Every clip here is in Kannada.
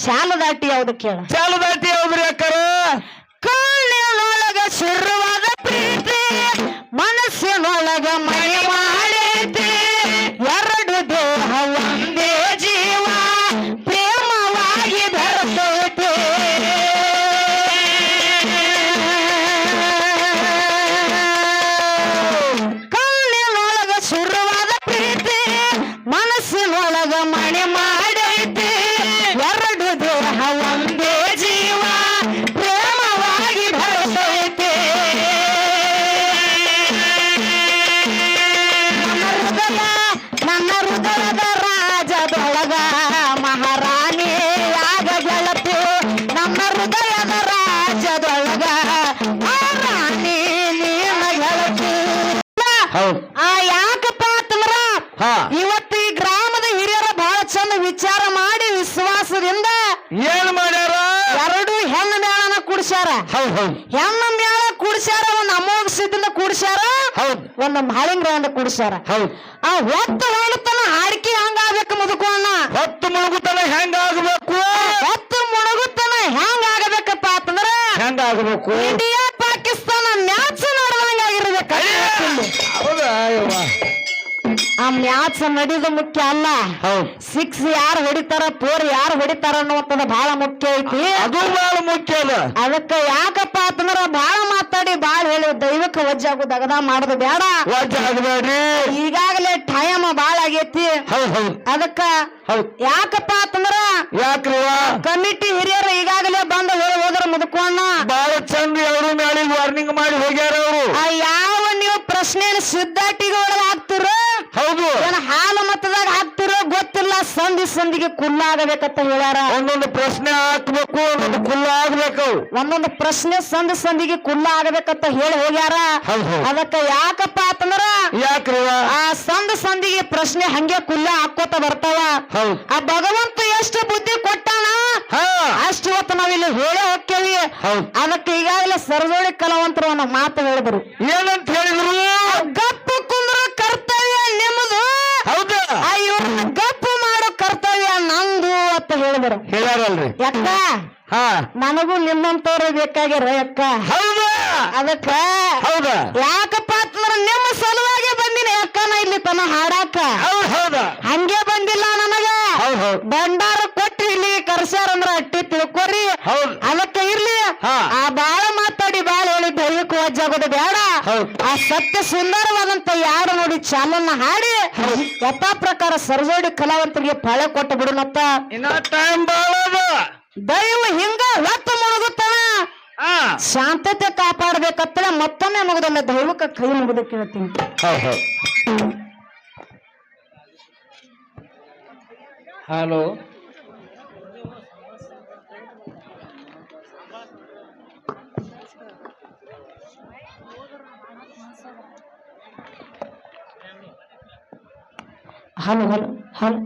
ಚಾಲ ದಾಟಿ ಯಾವ್ದು ಕೇಳ. ಚಾಲು ದಾಟಿ ಯಾವ್ದ್ರಿ ಅಕ್ಕಾರ? ಕಣ್ಣಿನೊಳಗ ಶುರುವಾದ ಪ್ರೀತಿ ಮನಸ್ಸಿನೊಳಗ ಮನೆ ಹೃದಯದ ರಾಜದೊಳಗ ಮಹಾರಾಣಿ ನೀನ ಗೆಳತಿ ಹೌದು. ಆ ಯಾಕಪ್ಪ ಅಂತಂದ್ರ ಹಾ. ಇವತ್ತು ಈ ಗ್ರಾಮದ ಹಿರಿಯರ ಬಹಳ ಚಂದ ವಿಚಾರ ಮಾಡಿ ವಿಶ್ವಾಸದಿಂದ ಏನ್ ಮಾಡ್ಯಾರ? ಎರಡು ಹೆಣ್ಣು ಮೇಳನ ಕುಡಿಸ್ಯಾರ. ಹೌದು ಹೌದ್. ಹೆಣ್ಣು ಮೇಳ ಕುಡಿಸ್ಯಾರ ಒಂದು ಅಮೋಘ ಸಿದ್ಧಿಂದ ಕುಡಿಸ್ಯಾರ ಹೌದ್. ಒಂದು ಮಾಳಿಂಗ್ರದಿಂದ ಕುಡಿಸ್ಯಾರ. ಹೌದು. ಆ ಹೊತ್ತು ಹೊಳತನ ಹಾಡಿಕೆ ಹಂಗಾಗಬೇಕು ಮುದುಕೋಣ ಹೊತ್ತು ಮುಳುಗುತನ ಹೆಂಗ ಆಗ್ಬೇಕು ಹೊತ್ತು ಮುಳುಗುತ್ತನ ಹೆಂಗ ಆಗಬೇಕಪ್ಪ ಅಂತಂದ್ರ ಇಂಡಿಯಾ ಪಾಕಿಸ್ತಾನ ಮ್ಯಾಚ್ ನೋಡಿದಂಗಾಗಿರ್ಬೇಕು ಹೌದಾ? ಯವ್ವ ಆ ಮ್ಯಾಚ್ ನಡೆಯೋದು ಮುಖ್ಯ ಅಲ್ಲ. ಹೌದ್. ಸಿಕ್ಸ್ ಯಾರು ಹೊಡಿತಾರ ಫೋರ್ ಯಾರು ಹೊಡಿತಾರ ಅನ್ನುವಂಥದ್ದು ಬಹಳ ಮುಖ್ಯ ಐತಿ. ಅದು ಬಹಳ ಮುಖ್ಯ ಅದ. ಅದಕ್ಕೆ ಯಾಕಪ್ಪ ಅಂತಂದ್ರೆ ಬಹಳ ಮಾತಾಡಿ ಬಾಳ ಹೇಳಿ ದೈವಕ್ಕೆ ವಜ್ಜಾಗು ದಗದ ಮಾಡುದು ಬೇಡ. ವಾಜ್ ಆಗಬೇಡ್ರಿ. ಈಗಾಗಲೇ ಟೈಮ್ ಬಾಳ ಆಗೈತಿ. ಹೌದ್ ಹೌದ್. ಅದಕ್ಕ ಹೌದ್. ಯಾಕಪ್ಪ ಅಂತಂದ್ರ ಯಾಕ್ರಿವ ಕಮಿಟಿ ಹಿರಿಯರು ಈಗಾಗಲೇ ಬಂದು ಹೇಳಿ ಮುದುಕೋಣ ಬಹಳ ಚಂದ ಅವರು ನಾಳಿಗೆ ವಾರ್ನಿಂಗ್ ಮಾಡಿ ಹೋಗ್ಯಾರ ಅವರು. ಯಾವ ನೀವು ಪ್ರಶ್ನೆಯನ್ನು ಸಿದ್ಧಾಟಿಗೆ ಸಂಧಿಗೆ ಕುಲ್ಲಾಗಬೇಕಂತ ಹೇಳ್ಯಾರ. ಒಂದೊಂದು ಪ್ರಶ್ನೆ ಹಾಕ್ಬೇಕು ಒಂದೊಂದು ಕುಲ್ಲ ಆಗ್ಬೇಕು ಒಂದೊಂದು ಪ್ರಶ್ನೆ ಸಂದ ಸಂದಿಗೆ ಕುಲ್ಲ ಆಗಬೇಕಂತ ಹೇಳಿ ಹೋಗ್ಯಾರ. ಅದಕ್ಕೆ ಯಾಕಪ್ಪ ಅಂತಂದ್ರ ಯಾಕ್ರಿ ಆ ಸಂದ ಸಂದಿಗೆ ಪ್ರಶ್ನೆ ಹಂಗೆ ಕುಲ್ಲ ಹಾಕೋತ ಬರ್ತಾವ. ಆ ಭಗವಂತ ಎಷ್ಟು ಬುದ್ಧಿ ಕೊಟ್ಟಾನ? ಅಷ್ಟು ಇವತ್ತು ನಾವಿಲ್ಲಿ ಹೇಳೇ ಹೋಗ್ತೇವಿ ಅದಕ್ಕೆ ಈಗಾಗಲೇ ಸರ್ಜೋಳಿ ಕಲಾವಂತರು ಮಾತು ಹೇಳಿದ್ರು. ಏನಂತ ಹೇಳಿದ್ರು ಹಾ. ನನಗೂ ನಿಮ್ಮಂತವ್ರ ಬೇಕಾಗ್ಯಾರ ಅಕ್ಕ. ಹೌದಾ? ಅದಕ್ಕ ಹೌದಾ? ಯಾಕಪ್ಪ ಅಂತಂದ್ರ ನಿಮ್ಮ ಸಲುವಾಗಿ ಬಂದಿನಿ ಯಾಕನ ಇಲ್ಲಿ ತನ ಹಾಡಾಕ? ಹೌದ್ ಹೌದಾ. ಹಂಗೆ ಬಂದಿಲ್ಲ ನನಗ. ಹೌದ್ ಹೌದ್. ಭಂಡಾರ ಕೊಟ್ಟು ಇಲ್ಲಿ ಕರ್ಸ್ಯಾರಂದ್ರ ಅಟ್ಟಿ ತಿಳ್ಕೊರಿ. ಹೌದ್. ಅದಕ್ಕೆ ಇರ್ಲಿ. ಹಾ. ಆ ಬಾಳ ಮಾತಾಡಿ ಬಾಳ ಹೇಳಿ ದೈವಕ್ಕೆ ವಜ್ಜಾಗೋದು ಬೇಡ. ಹೌದ್. ಆ ಸತ್ಯ ಸುಂದರವಾದಂತ ಯಾರು ನೋಡಿ ಚಾಲನ್ನ ಹಾಡಿ. ಯಥಾ ಪ್ರಕಾರ ಸರ್ಜೋಡಿ ಕಲಾವಂತರಿಗೆ ಫಳ ಕೊಟ್ಟು ಬಿಡುನತ್ತ ಇನ್ನ ಟೈಮ್ ಬಾಳ ಅದ ದೈವ ಹಿಂಗ ಹೊತ್ತು ಮುಳುಗುತ್ತಾನ ಹಾ ಶಾಂತತೆ ಕಾಪಾಡಬೇಕತ್ತಲೆ ಮತ್ತೊಮ್ಮೆ ಮುಗಿದಲ್ಲ ದೈವಕ್ಕೆ ಕೈ ಮುಗಿದು ಕೇಳ್ತೀನಿ. ಹೌದ್ ಹೌದ್. ಹಲೋ. Hello hello hello.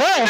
ಹೋಗ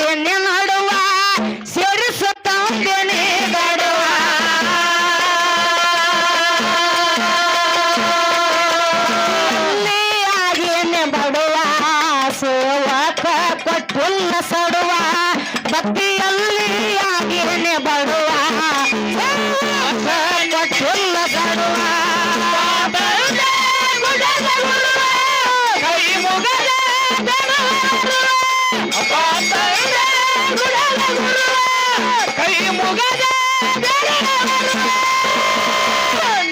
Dear ಮುಗದ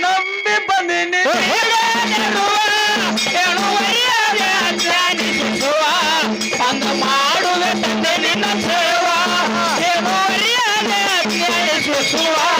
ನಂಬಿ ಬಂದಿನಿ. ಅಂದ ಮಾಡುವ ನಿನ್ನ ಸೇವಾ. ಸುಸುವ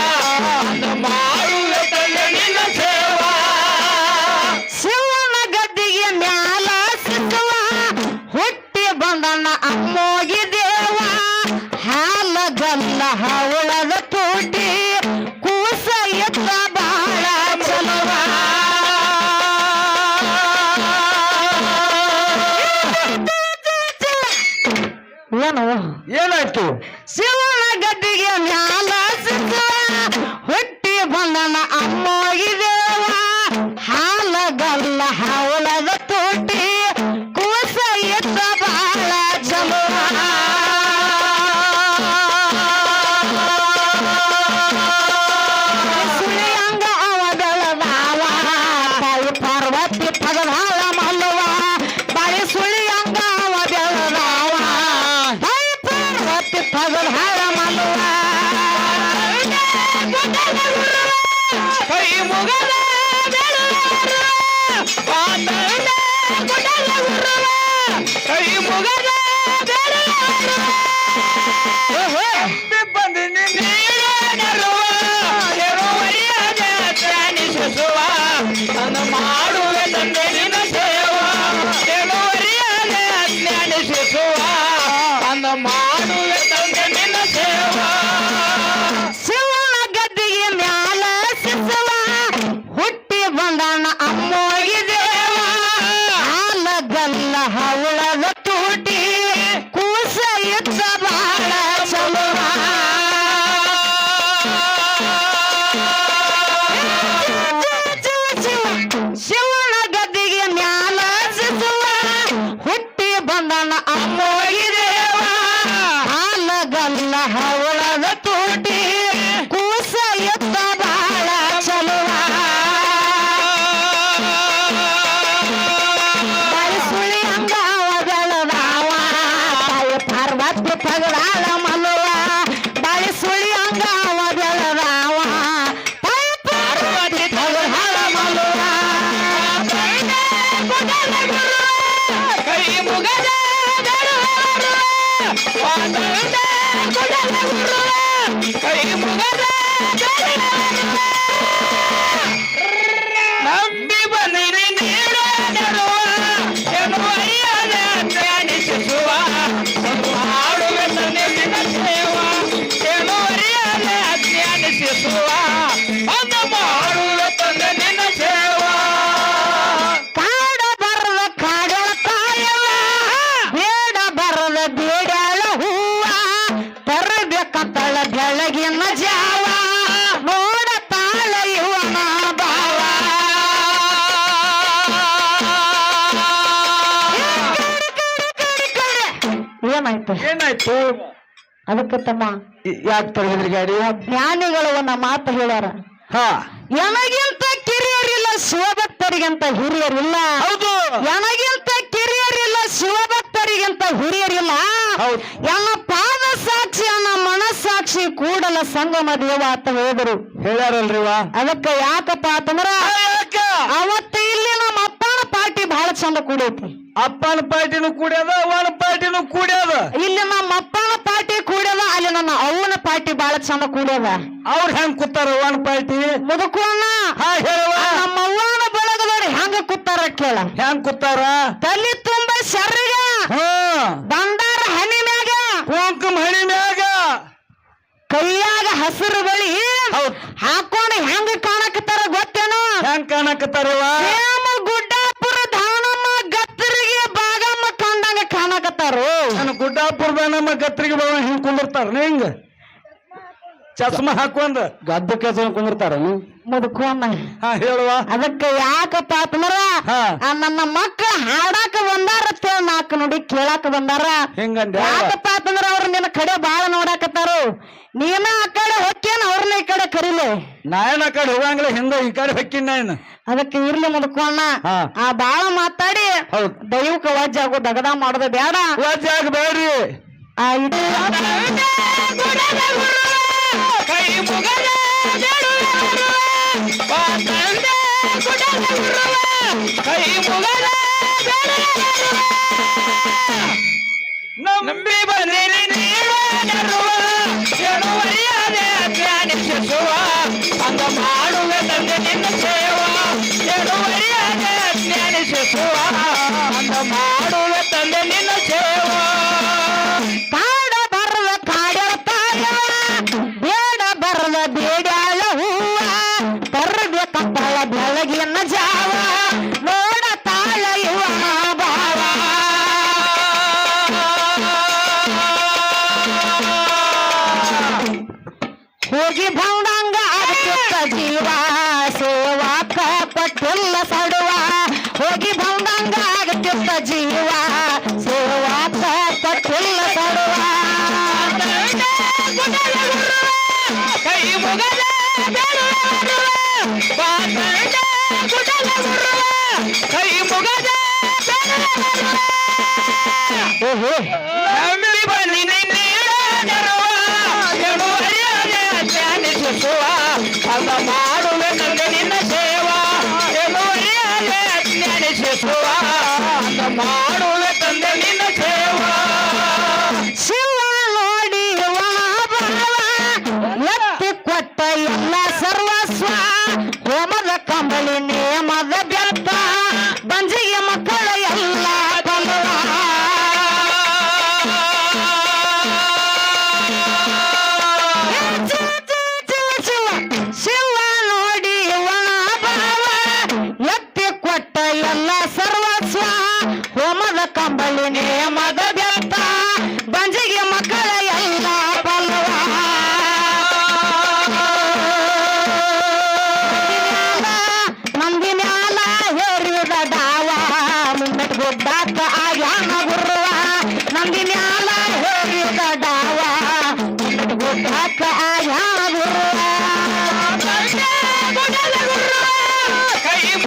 கொடல உருவா கை முகரா ಏನಾಯ್ತು? ಏನಾಯ್ತು? ಅದಕ್ಕೆ ತಮ್ಮ ಯಾಕೆ ತಡೆದ್ರಿ ಗಾಡಿ? ಜ್ಞಾನಿಗಳು ಒಂದ ಮಾತು ಹೇಳ್ಯಾರ. ಹಾ. ಕಿರಿಯರಿಲ್ಲ ಶಿವಭಕ್ತರಿಗಿಂತ ಹಿರಿಯರಿಲ್ಲ. ಹೌದು. ಎನಗಿಂತ ಕಿರಿಯರಿಲ್ಲ ಶಿವಭಕ್ತರಿಗಿಂತ ಹಿರಿಯರಿಲ್ಲ. ಹೌದು. ಎಲ್ಲ ಪಾದ ಸಾಕ್ಷಿ ಅನ್ನ ಮನಸ್ಸಾಕ್ಷಿ ಕೂಡಲ ಸಂಗಮ ದೇವ ಅಂತ ಹೇಳಿದ್ರು. ಹೇಳಾರಲ್ರಿವಾ ಅದಕ್ಕೆ ಯಾಕಪ್ಪ ಅಂತಂದ್ರ ಅವತ್ತು ಇಲ್ಲಿ ನಮ್ಮ ಚಂದ ಕೂಡೈತಿ. ಅಪ್ಪನ ಪಾರ್ಟಿನೂ ಕೂಡ್ಯದ ಅವನ ಪಾರ್ಟಿನೂ ಕೂಡ್ಯದ. ಇಲ್ಲಿ ನಮ್ಮ ಅಪ್ಪನ ಪಾರ್ಟಿ ಕೂಡ್ಯದ ಅಲ್ಲಿ ನಮ್ಮ ಅವನ ಪಾರ್ಟಿ ಬಹಳ ಚಂದ ಕೂಡ್ಯದ. ಅವ್ರ ಹೆಂಗ್ ಕೂತಾರ ಅವನ ಪಾರ್ಟಿ? ಮುದುಕೋಣ ಹಾ ಹೇಳುವ ನಮ್ಮ ಅವ್ವನ ಬೆಳಗದವ್ರು ಹೆಂಗ ಕೂತಾರ ಕೇಳ. ಹೆಂಗ್ ಕೂತಾರ? ತಲೆ ತುಂಬ ಶರ್ರಿಗ. ಬಂದಾರ ಹನಿ ಮ್ಯಾಗ. ಕುಂಕುಮ ಹಣಿ ಮ್ಯಾಗ. ಕೈಯಾಗ ಹಸಿರು ಬಳಿ. ಹಾಕೊಂಡು ಹೆಂಗ ಕಾಣಕತ್ತಾರ ಗೊತ್ತೇನು? ಹೆಂಗ್ ಕಾಣಕತ್ತಾರವ ಕಾಣಕತ್ತಾರು ನಾನು ಗುಡ್ಡಾಪುರದ ನಮ್ಮ ಗತ್ರಿಗೆ ಬರುವ ಹಿಂಗ್ ಕುಂದಿರ್ತಾರ. ಹಿಂಗ? ಚಸ್ಮಾ ಹಾಕೊಂಡ್ ಗದ್ದ ಕೆಲಸ ಕುಂದಿರ್ತಾರ ಮುದುಕೋಣ ಹಾ ಹೇಳುವ. ಅದಕ್ಕೆ ಯಾಕಪ್ಪ ಆತ್ಮರ ಹಾ. ಆ ನನ್ನ ಮಕ್ಕಳ ಹಾಡಾಕ ಬಂದಾರ ಅಂತೇಳಿ ನಾಲ್ಕು ನೋಡಿ ಕೇಳಾಕ ಬಂದಾರ. ಹಿಂಗಂದ ಯಾಕಪ್ಪ ಅಂತಂದ್ರ ಅವ್ರ ನಿನ್ನ ಕಡೆ ಬಾಳ ನೋಡಾಕತ್ತಾರು? ನೀನ ಆ ಕಡೆ ಹೊಕ್ಕೇನ ಅವ್ರನ್ನ ಈ ಕಡೆ ಕರೀಲೆ? ನಾಯನ ಆ ಕಡೆ ಹೋಗಂಗಿಲ್ಲ ಹಿಂದ ಈ ಕಡೆ ಹೊಕ್ಕಿನ ನಾಯನ. ಅದಕ್ಕೆ ಇರ್ಲಿ ಮುದುಕೋಣ ಹಾ. ಆ ಬಾಳ ಮಾತಾಡಿ ಹೌದ್. ದೈವಕ ವಜ್ಜಾಗು ದಗದ ಮಾಡೋದು ಬೇಡ. ವಾಜ್ಯಾಗ ಬೇಡ್ರಿ ಆ ಇದು ಕೈ ಮುಗದ ನಂಬಿ ಬಂದಿರಿ ನೀಡುವ ಅಂದ ಮಾಡುವ ತಂದೆ ನಿನ್ನ ಸೇವಾ ಎಡುವರಿಯಾದೆ ಧ್ಯಾನಿಸುವ ಹೋಗಿ ಬಂದಂಗ ಅದಕ್ಕಿಂತ ಜೀವ ಸೇವಾಕ ಪಟ್ಟುಲ್ಲ ಸಡುವ. ಹೋಗಿ ಬಂದಂಗ ಆಗಕ್ಕಿಂತ ಜೀವ ಸೇವಾಕ ಪಟ್ಟುಲ್ಲ ಸಡುವ. ಕೈ ಮುಗದ ಕೈ ಮುಗದ ನಂಬಿ பாடும்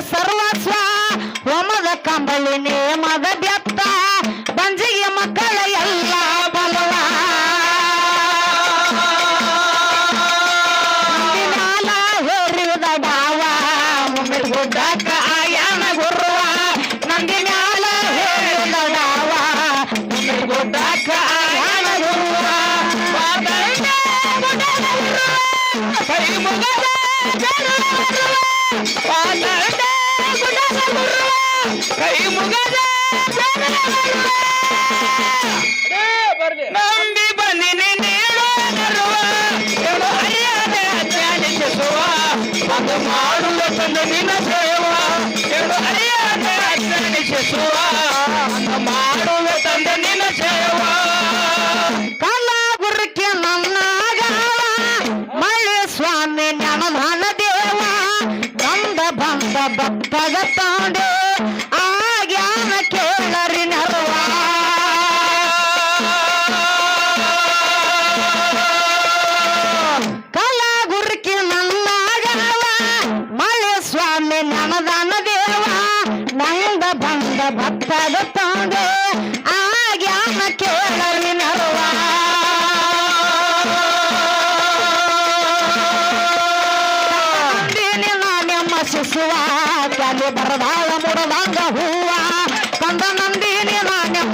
ಎಲ್ಲ ನಂಬಿ ಬಂದಿನಿ ನೀಡೋ ಧ್ಯಾನಿಸುವ ಅದು ಮಾಡುವ ತಂದ ನಿನ್ನ ಸೇವಾ ಅರಿಯಾದ ಧ್ಯಾನಿಸುವ ಮಾಡುವ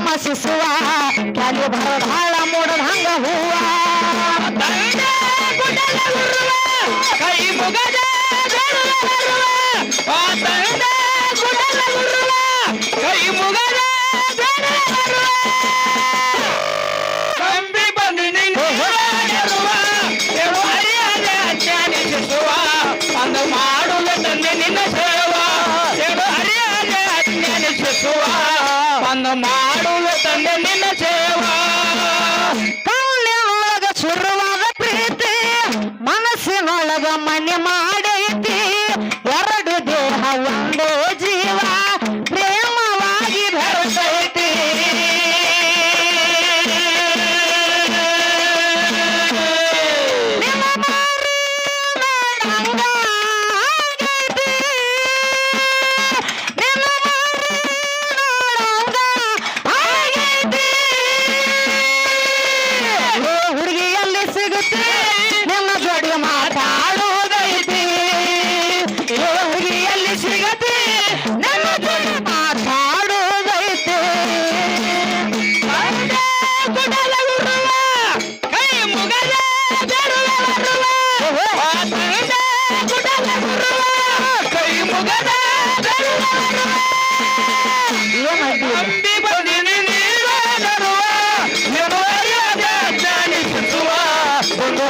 ನಮಸಿಸುವ ಕ್ಯಾಲಿ ಭಾಳ ಮೂಡದ ಹಂಗ ಹೂವ. ಕೈ ಮುಗದ ಕೈ ಮುಗದ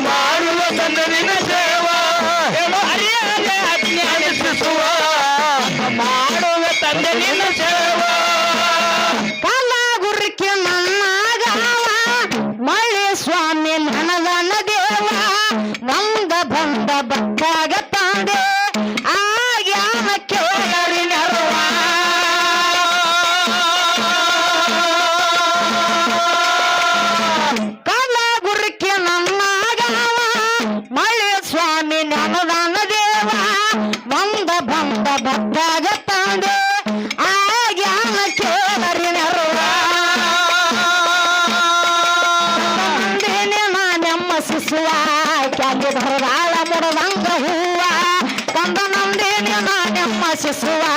ಮಾಡುವ ಕನ್ನಡಿನ ಸೇವ. ಅರಿಯಾದ ಅಜ್ಞಾನಿಸುವ. ಮಾಡುವ ತಂದನಿನ ಸೇವಾ. so I